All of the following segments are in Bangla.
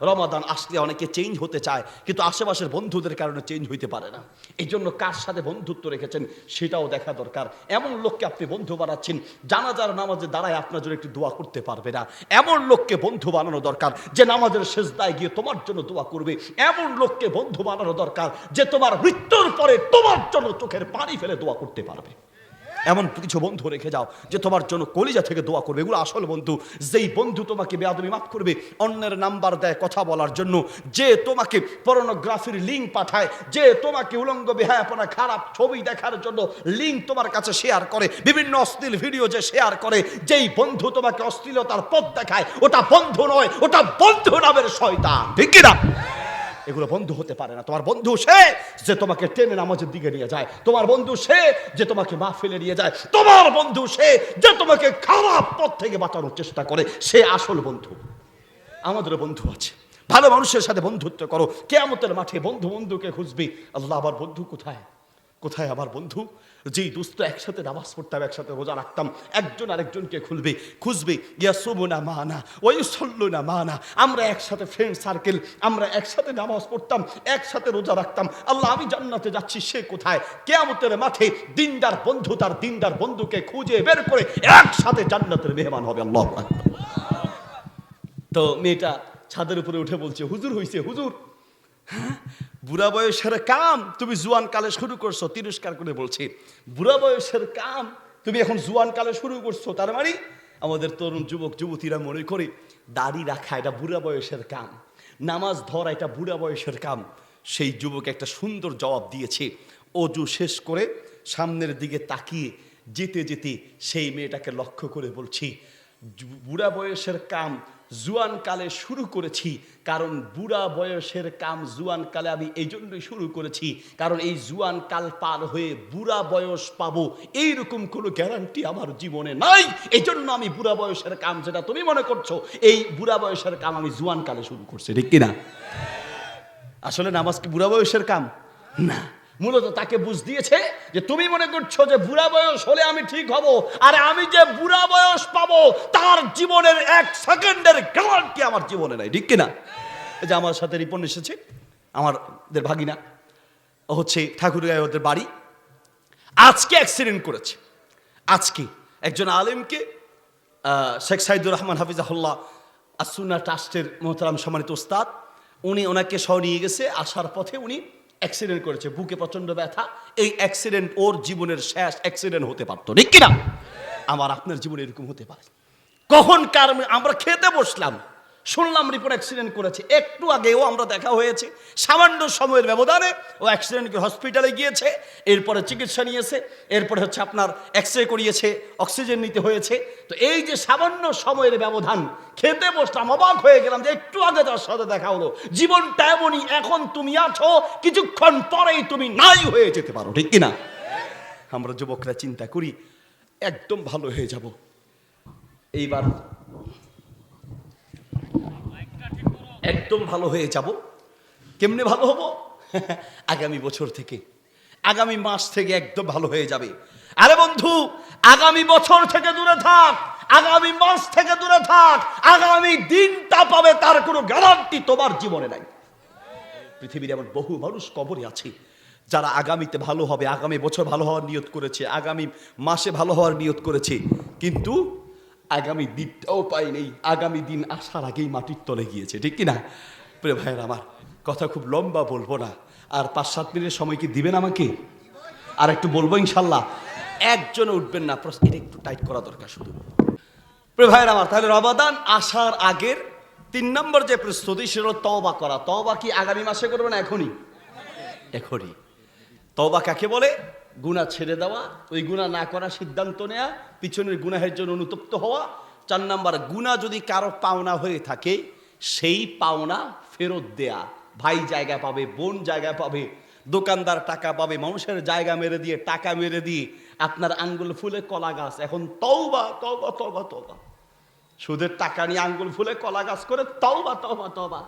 রমাদান আসলে অনেকে চেঞ্জ হতে চায়, কিন্তু আশেপাশের বন্ধুদের কারণে চেঞ্জ হইতে পারে না। এই জন্য কার সাথে বন্ধুত্ব রেখেছেন সেটাও দেখা দরকার। এমন লোককে আপনি বন্ধু বানাচ্ছেন, জানাজার নামাজে দাঁড়ায় আপনার জন্য একটু দোয়া করতে পারবে না। এমন লোককে বন্ধু বানানো দরকার যে নামাজের শেষ দায় গিয়ে তোমার জন্য দোয়া করবে। এমন লোককে বন্ধু বানানো দরকার যে তোমার মৃত্যুর পরে তোমার জন্য চোখের পানি ফেলে দোয়া করতে পারবে। এমন কিছু বন্ধু রেখে যাও যে তোমার জন্য কলিজা থেকে দোয়া করবে। এগুলো আসল বন্ধু। যেই বন্ধু তোমাকে বেয়াদবি মাফ করবে, অন্যের নাম্বার দেয় কথা বলার জন্য। যে তোমাকে পর্নোগ্রাফির লিঙ্ক পাঠায়, যে তোমাকে উলঙ্গ বেহায়াপনা, খারাপ ছবি দেখার জন্য লিঙ্ক তোমার কাছে শেয়ার করে, বিভিন্ন অশ্লীল ভিডিও যে শেয়ার করে, যেই বন্ধু তোমাকে অশ্লীলতার পথ দেখায়, ওটা বন্ধু নয়, ওটা বন্ধু নামের শয়তান। ঠিক কি না এগুলো বন্ধু হতে পারে না। তোমার বন্ধু সে যে তোমাকে টেনে নামাজের দিকে নিয়ে যায়। তোমার বন্ধু সে যে তোমাকে মা ফেলে নিয়ে যায়। তোমার বন্ধু সে যে তোমাকে খারাপ পথ থেকে বাঁচানোর চেষ্টা করে, সে আসল বন্ধু। আমাদের বন্ধু আছে। ভালো মানুষের সাথে বন্ধুত্ব করো। কেয়ামতের মাঠে বন্ধু বন্ধুকে খুঁজবি। আল্লাহ আবার বন্ধু কোথায়? কোথায় আমার বন্ধু? যেই দুস্থ একসাথে নামাজ পড়তাম, একসাথে রোজা রাখতাম, একজন আরেকজনকে খুলবে, খুঁজবে ইয়া না মানা ওই সল্লু না মানা, আমরা একসাথে ফ্রেন্ড সার্কেল আমরা একসাথে নামাজ পড়তাম, একসাথে রোজা রাখতাম। আল্লাহ, আমি জান্নাতে যাচ্ছি, সে কোথায়? কেয়ামতের মাঠে দিনদার বন্ধু তার দিনদার বন্ধুকে খুঁজে বের করে একসাথে জান্নাতের মেহমান হবে, আল্লাহ তো মেয়েটা ছাদের উপরে উঠে বলছে, হুজুর হইছে, হুজুর। হ্যাঁ? বুড়া বয়সের কাম তুমি জুয়ান কালে শুরু করছ, তিরস্কার করে বলছে বুড়া বয়সের কাম তুমি এখন জুয়ান কালে শুরু করছ, তার মানে আমাদের তরুণ যুবক, যুবতীরা মনে করে, দাড়ি রাখা এটা বুড়া বয়সের কাম, নামাজ ধরা এটা বুড়া বয়সের কাম সেই যুবক একটা সুন্দর জবাব দিয়েছে, অজু শেষ করে সামনের দিকে তাকিয়ে যেতে যেতে সেই মেয়েটাকে লক্ষ্য করে বলছি বুড়া বয়সের কাম জুয়ান কালে শুরু করেছি, কারণ বুড়া বয়সের কাম জুয়ান কালে আমি এই জন্যই শুরু করেছি, কারণ এই জুয়ান কাল পার হয়ে বুড়া বয়স পাবো, এইরকম কোনো গ্যারান্টি আমার জীবনে নাই। এই জন্য আমি বুড়া বয়সের কাম যেটা তুমি মনে করছ, এই বুড়া বয়সের কাম আমি জুয়ান কালে শুরু করছি, ঠিক কিনা? আসলে নামাজ কি বুড়া বয়সের কাম? না। মূলত তাকে বুঝ দিয়েছে যে তুমি মনে করছ যে বুড়া বয়স হলে আমি ঠিক হব, আর আমি যে বুড়া বয়স পাবো, তার জীবনের এক সেকেন্ডের গ্যারান্টি আমার জীবনে নাই, ঠিক কিনা? যে আমার সাথে রিপন এসেছে, আমাদের ভাগিনা হচ্ছে ঠাকুরগাঁয় ওদের বাড়ি। আজকে অ্যাক্সিডেন্ট করেছে। আজকে একজন আলেমকে শেখ সাইদুর রহমান হাফিজাহুল্লাহ আসুনা ট্রাস্টের মোহতারাম সম্মানিত ওস্তাদ, উনি ওনাকে সহ নিয়ে গেছে, আসার পথে উনি অ্যাক্সিডেন্ট করেছে, বুকে প্রচণ্ড ব্যথা, এই অ্যাক্সিডেন্ট ওর জীবনের শেষ অ্যাক্সিডেন্ট হতে পারতো, ঠিক কিনা? আমার আপনার জীবনে এরকম হতে পারে। কখন কার আমরা খেতে বসলাম শুনলাম রিপোর্ট অ্যাক্সিডেন্ট করেছে। একটু আগেও আমরা দেখা হয়েছে। সামান্য সময়ের ব্যবধানে ও অ্যাক্সিডেন্ট হসপিটালে গিয়েছে। এরপরে চিকিৎসা নিয়েছে। এরপরে হচ্ছে আপনার এক্স রে করিয়েছে অক্সিজেন নিতে হয়েছে। তো এই যে সামান্য সময়ের ব্যবধান খেতে বসলাম, অবাক হয়ে গেলাম যে একটু আগে তার সাথে দেখা হলো। জীবনটা এমনই এখন তুমি আছো, কিছুক্ষণ পরেই তুমি নাই হয়ে যেতে পারো, ঠিক কিনা? আমরা যুবকরা চিন্তা করি, একদম ভালো হয়ে যাব। এইবার একদম ভালো হয়ে যাব। কেমনে ভালো হব? আগামী বছর থেকে, আগামী মাস থেকে একদম ভালো হয়ে যাবে। আরে বন্ধু, আগামী বছর থেকে দূরে থাক, আগামী মাস থেকে দূরে থাক, আগামী দিনটা পাবে তার কোনো গ্যারান্টি তোমার জীবনে নাই। পৃথিবীর এমন বহু মানুষ কবরে আছে, যারা আগামীতে ভালো হবে, আগামী বছর ভালো হওয়ার নিয়ত করেছে, আগামী মাসে ভালো হওয়ার নিয়ত করেছে। কিন্তু আগামী দিনটাও পাই নেই। আগামী দিন আসার আগেই মাটির তলে গিয়েছে, ঠিক কিনা? প্রে ভাইয়ের আমার, কথা খুব লম্বা বলব না। আর পাঁচ, সাত মিনিটের সময় কি দিবেন আমাকে? আর একটু বলব ইনশাল্লাহ। একজনে উঠবেন না, প্রশ্ন এটা একটু টাইট করা দরকার শুধু। প্রে ভাইয়ের আমার, তাহলে রমাদান আসার আগের তিন নম্বর যে প্রস্তুতি, সেটা তওবা করা। তওবা কি আগামী মাসে করবে না এখনই? এখনই। তওবা কাকে বলে? গুণা ছেড়ে দেওয়া, ওই গুণা না করার সিদ্ধান্ত নেওয়া পিছনের গুনাহের জন্য অনুতপ্ত হওয়া। চার নাম্বার, গুণা যদি কারও পাওনা হয়ে থাকে, সেই পাওনা ফেরত দেয়া। ভাই জায়গা পাবে, বোন জায়গা পাবে, দোকানদার টাকা পাবে, মানুষের জায়গা মেরে দিয়ে, টাকা মেরে দিয়ে, আপনার আঙ্গুল ফুলে কলা গাছ। এখন তওবা তওবা তওবা তওবা। সুদের টাকা নিয়ে আঙ্গুল ফুলে কলা গাছ করে তওবা তওবা তওবা।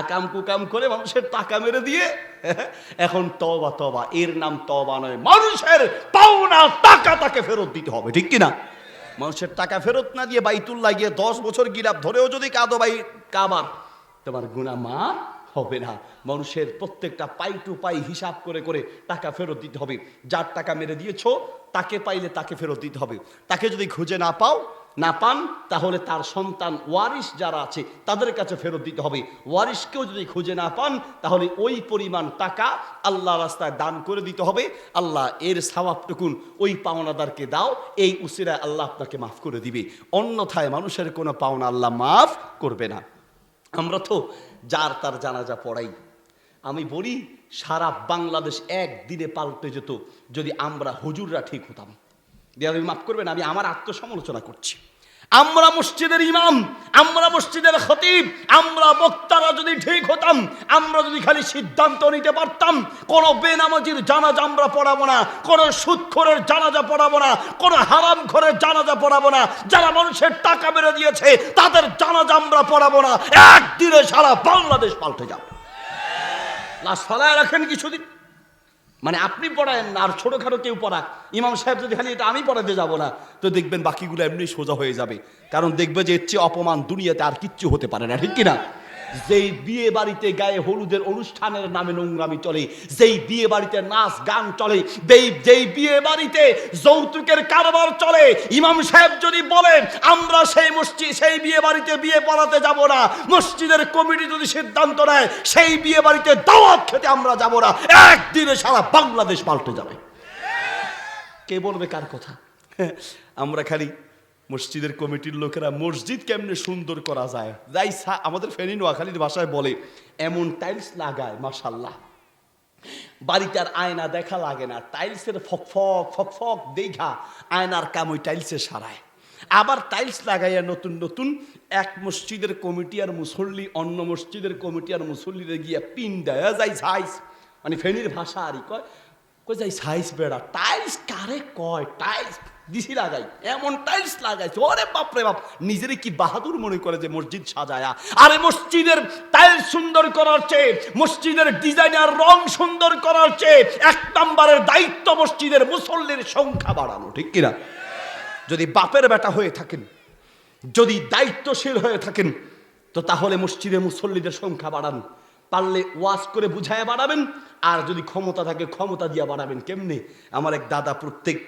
আকাম কুকাম করে মানুষের টাকা মেরে দিয়ে, এখন তওবা তওবা। এর নাম তওবা নয়, মানুষের পাওনা টাকা তাকে ফেরত দিতে হবে, ঠিক কিনা? মানুষের টাকা ফেরত না দিয়ে বাইতুল্লাহ গিয়ে দশ বছর গিলাপ ধরেও যদি কাঁদো বাই কাবার, তোমার গুণা মা হবে না। মানুষের প্রত্যেকটা পাই টু পাই হিসাব করে করে টাকা ফেরত দিতে হবে। যার টাকা মেরে দিয়েছ, তাকে পাইলে তাকে ফেরত দিতে হবে। তাকে যদি খুঁজে না পাও না পান, তাহলে তার সন্তান ওয়ারিশ যারা আছে, তাদের কাছে ফেরত দিতে হবে। ওয়ারিশকেও যদি খুঁজে না পান, তাহলে ওই পরিমাণ টাকা আল্লাহ রাস্তায় দান করে দিতে হবে। আল্লাহ এর সাওয়াবটুকুন ওই পাওনাদারকে দাও, এই উসিরা আল্লাহ আপনাকে মাফ করে দিবে। অন্যথায় মানুষের কোনো পাওনা আল্লাহ মাফ করবে না। আমরা তো যার তার জানাজা পড়াই। আমি বলি, সারা বাংলাদেশ একদিনে পাল্টে যেত, যদি আমরা হুজুররা ঠিক হতাম। দিয়ে মাফ করবেন, আমি আমার আত্মসমালোচনা করছি। আমরা মসজিদের ইমাম, আমরা মসজিদের খতিব, আমরা বক্তারা যদি ঠিক হতাম, আমরা যদি খালি সিদ্ধান্ত নিতে পারতাম, কোন বেনামাজির জানাজা আমরা পড়াবো না, কোন সুদখোরের জানাজা পড়াবো না, কোন হারাম খোরের জানাজা পড়াবো না, যারা মানুষের টাকা মেরে দিয়েছে, তাদের জানাজা আমরা পড়াবো না, একদিনে সারা বাংলাদেশ পাল্টে যাবে। লাশ ফলায় রাখেন কিছুদিন। মানে আপনি পড়ায়েন না, আর ছোটোখাটো কেউ পড়াক। ইমাম সাহেব যদি খালি এটা আমি পড়াতে যাব না, তো দেখবেন বাকিগুলো এমনি সোজা হয়ে যাবে। কারণ দেখবে যে এর চেয়ে অপমান দুনিয়াতে আর কিচ্ছু হতে পারে না, ঠিক কিনা? যেই বিয়ে বাড়িতে গায়ে হলুদের অনুষ্ঠানের নামে নোংরামি চলে, যেই বিয়ে বাড়িতে নাচ গান চলে, যেই বিয়ে বাড়িতে যৌতুকের কারবার চলে, ইমাম সাহেব যদি বলেন আমরা সেই মসজিদ, সেই বিয়ে বাড়িতে বিয়ে পড়াতে যাব না, মসজিদের কমিটি যদি সিদ্ধান্ত নেয়, সেই বিয়ে বাড়িতে দাওয়াত খেতে আমরা যাব না, একদিনে সারা বাংলাদেশ পাল্টে যাবে। কে বলবে কার কথা? আমরা খালি মসজিদের কমিটির লোকেরা মসজিদ কেমনে সুন্দর করা যায়? যাই আমাদের ফেনী নোয়াখালীর ভাষায় বলে, এমন টাইলস লাগায় মাশাল্লাহ বাড়িতে আর আয়না দেখা লাগে না টাইলসের ফক ফক ফক ফক দেখা আয়নার কাম ওই টাইলসে সারায়। আবার টাইলস লাগাইয়া নতুন নতুন এক মসজিদের কমিটি আর মুসল্লি, অন্য মসজিদের কমিটি আর মুসল্লিরে গিয়া পিন দেয় যাই সাইজ মানে ফেনীর ভাষা আরই কয় কয় যাই সাইজ বেড়া। টাইলস কারে কয়? টাইলস দিছি লাগাই, এমন টাইলস লাগাইছে ওরে বাপ রে বাপ নিজেরে কি বাহাদুর মনে করে যে মসজিদ সাজায়া। আরে মসজিদের টাইলস সুন্দর করার চেয়ে, মসজিদের ডিজাইনার রং সুন্দর করার চেয়ে, এক নম্বরের দায়িত্ব মসজিদের মুসল্লির সংখ্যা বাড়ানো, ঠিক কিনা? যদি বাপের বেটা হয়ে থাকেন, যদি দায়িত্বশীল হয়ে থাকেন, তো তাহলে মসজিদে মুসল্লিদের সংখ্যা বাড়ান। পারলে ওয়াজ করে বুঝায় বাড়াবেন, আর যদি ক্ষমতা থাকে, ক্ষমতা দিয়ে বাড়াবেন। কেমনে? আমার এক দাদা প্রত্যেক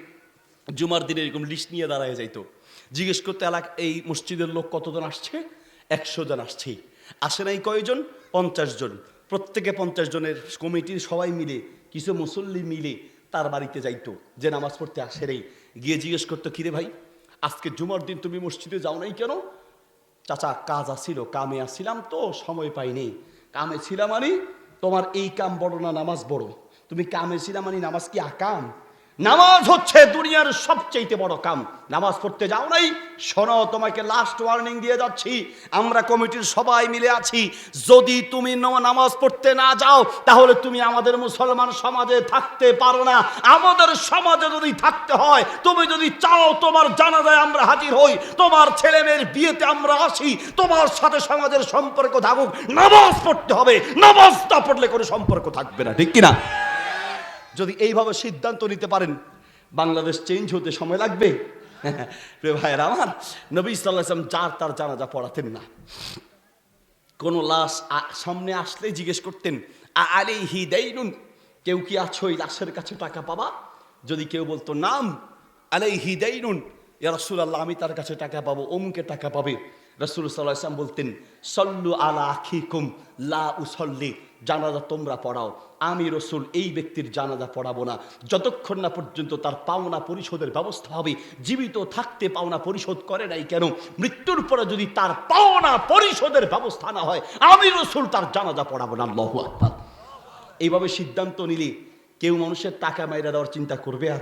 জুমার দিনে এরকম লিস্ট নিয়ে দাঁড়ায় যাইতো। জিজ্ঞেস করতে, এলাক, এই মসজিদের লোক কতজন আসছে? একশো জন আসছে। আসে নাই কয়জন? পঞ্চাশ জন। প্রত্যেকে পঞ্চাশ জনের কমিটির সবাই মিলে, কিছু মুসল্লি মিলে তার বাড়িতে যাইতো, যে নামাজ পড়তে আসে রে গিয়ে জিজ্ঞেস করতো, কিরে ভাই, আজকে জুমার দিন তুমি মসজিদে যাও নাই কেন? চাচা, কাজ আসিল, কামে আসছিলাম তো, সময় পাইনি কামে ছিলাম মানে? তোমার এই কাম বড় না নামাজ বড়? তুমি কামে ছিলাম মানে নামাজ কি আকাম? নামাজ হচ্ছে দুনিয়ার সবচেয়ে বড় কাম। নামাজ পড়তে যাও নাই, শোনো, তোমাকে লাস্ট ওয়ার্নিং দিয়ে যাচ্ছি। আমরা কমিটির সবাই মিলে আছি। যদি তুমি নামাজ পড়তে না যাও, তাহলে তুমি আমাদের মুসলমান সমাজে থাকতে পারো না। আমাদের সমাজে যদি থাকতে হয়, তুমি যদি চাও তোমার জানাজায় আমরা হাজির হই, তোমার ছেলে মেয়ের বিয়েতে আমরা আসি, তোমার সাথে সমাজের সম্পর্ক থাকুক। নামাজ পড়তে হবে নামাজ না পড়লে কোনো সম্পর্ক থাকবে না, ঠিক কিনা? যদি এইভাবে সিদ্ধান্ত নিতে পারেন, বাংলাদেশ চেঞ্জ হতে সময় লাগবে। ভাইয়ের আমার, নবী ইসলাম যার তার জানাজা পড়াতেন না। কোনো লাশ সামনে আসলেই জিজ্ঞেস করতেন, আ আলে হি দেইনুন? কেউ কি আছো ওই লাশের কাছে টাকা পাবা? যদি কেউ বলতো, নাম আলে হি দেইনুন। ইয়া রাসূলুল্লাহ, আমি তার কাছে টাকা পাবো, অমুকে টাকা পাবে। রাসূল আলাইহি বলতেন, সল্লু আলা আখিকুম, লা উসল্লি। জানাজা তোমরা পড়াও। আমি রসুল, এই ব্যক্তির জানাজা পড়াবো না। যতক্ষণ না পর্যন্ত তার পাওনা পরিশোধের ব্যবস্থা হবে, জীবিত থাকতে পাওনা পরিশোধ করে নাই কেন? মৃত্যুর পরে যদি তার পাওনা পরিশোধের ব্যবস্থা না হয়, আমি রসুল তার জানাজা পড়াবো না। আল্লাহু আকবার। এইভাবে সিদ্ধান্ত নিলে কেউ মানুষের টাকা মাইরা দেওয়ার চিন্তা করবে আর?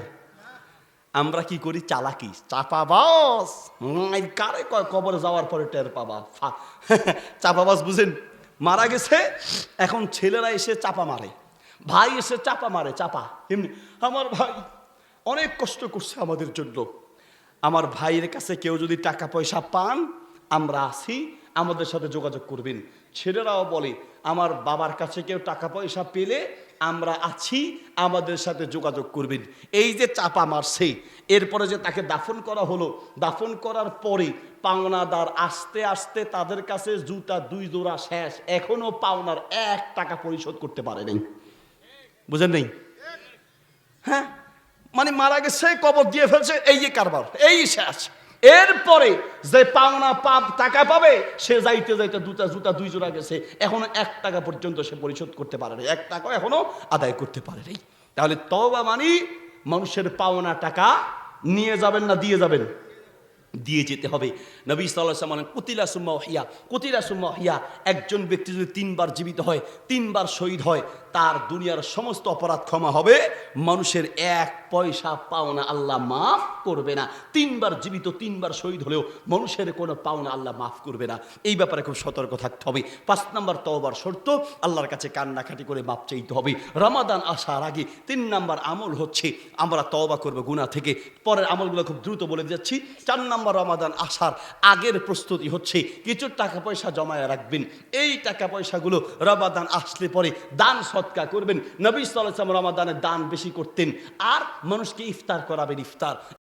আমরা কি করি? চালাকি। চাপাবাস কারে কয় কবর যাওয়ার পরে টের পাবা? চাপাবাস বুঝেন? মারা গেছে, এখন ছেলেরা এসে চাপা মারে। ভাই এসে চাপা মারে, চাপা। এমনি, আমার ভাই অনেক কষ্ট করছে আমাদের জন্য। আমার ভাইয়ের কাছে কেউ যদি টাকা পয়সা পান, আমরা আসি, আমাদের সাথে যোগাযোগ করবেন। ছেলেরাও বলে, আমার বাবার কাছে কেউ টাকা পয়সা পেলে আমরা আছি, আমাদের সাথে যোগাযোগ করবেন। এই যে চাপা মারছে, এরপরে যে তাকে দাফন করা হলো, দাফন করার পরে পাওনাদার আস্তে আস্তে তাদের কাছে জুতা দুই জোড়া শেষ, এখনও পাওনার এক টাকা পরিশোধ করতে পারেনি বুঝেন নেই? হ্যাঁ? মানে মারা গেছে, কবর দিয়ে ফেলছে, এই যে কারবার, এই শেষ। এরপরে যে পাওনা পাপ টাকা পাবে, সে যাইতে যাইতে দুটা জুতা দুই জোড়া গেছে। এখনও এক টাকা পর্যন্ত সে পরিশোধ করতে পারে এক টাকাও এখনও আদায় করতে পারে নাই। তাহলে তবা মানি, মানুষের পাওনা টাকা নিয়ে যাবেন না দিয়ে যাবেন? দিয়ে যেতে হবে। নবী সাল্লাহ মানে কুতিলা সুম্মা হিয়া কুতিলা সুম্মা হিয়া একজন ব্যক্তি যদি তিনবার জীবিত হয়, তিনবার শহীদ হয় তার দুনিয়ার সমস্ত অপরাধ ক্ষমা হবে। মানুষের এক পয়সা পাওনা আল্লাহ মাফ করবে না। তিনবার জীবিত, তিনবার শহীদ হলেও মানুষের কোনো পাওনা আল্লাহ মাফ করবে না। এই ব্যাপারে খুব সতর্ক থাকতে হবে। পাঁচ নম্বর তওবার শর্ত, আল্লাহর কাছে কান্নাকাটি করে মাপ চাইতে হবে। রমাদান আসার আগে তিন নাম্বার আমল হচ্ছে, আমরা তওবা করব গুনাহ থেকে। পরের আমলগুলো খুব দ্রুত বলে যাচ্ছি। চার নাম্বার রমাদান আসার আগের প্রস্তুতি হচ্ছে, কিছু টাকা পয়সা জমায় রাখবেন। এই টাকা পয়সাগুলো রমাদান আসলে পরে দান সৎকা করবেন। নবী সাল্লাম রমাদানের দান বেশি করতেন। আর মানুষকে ইফতার করাবেন ইফতার।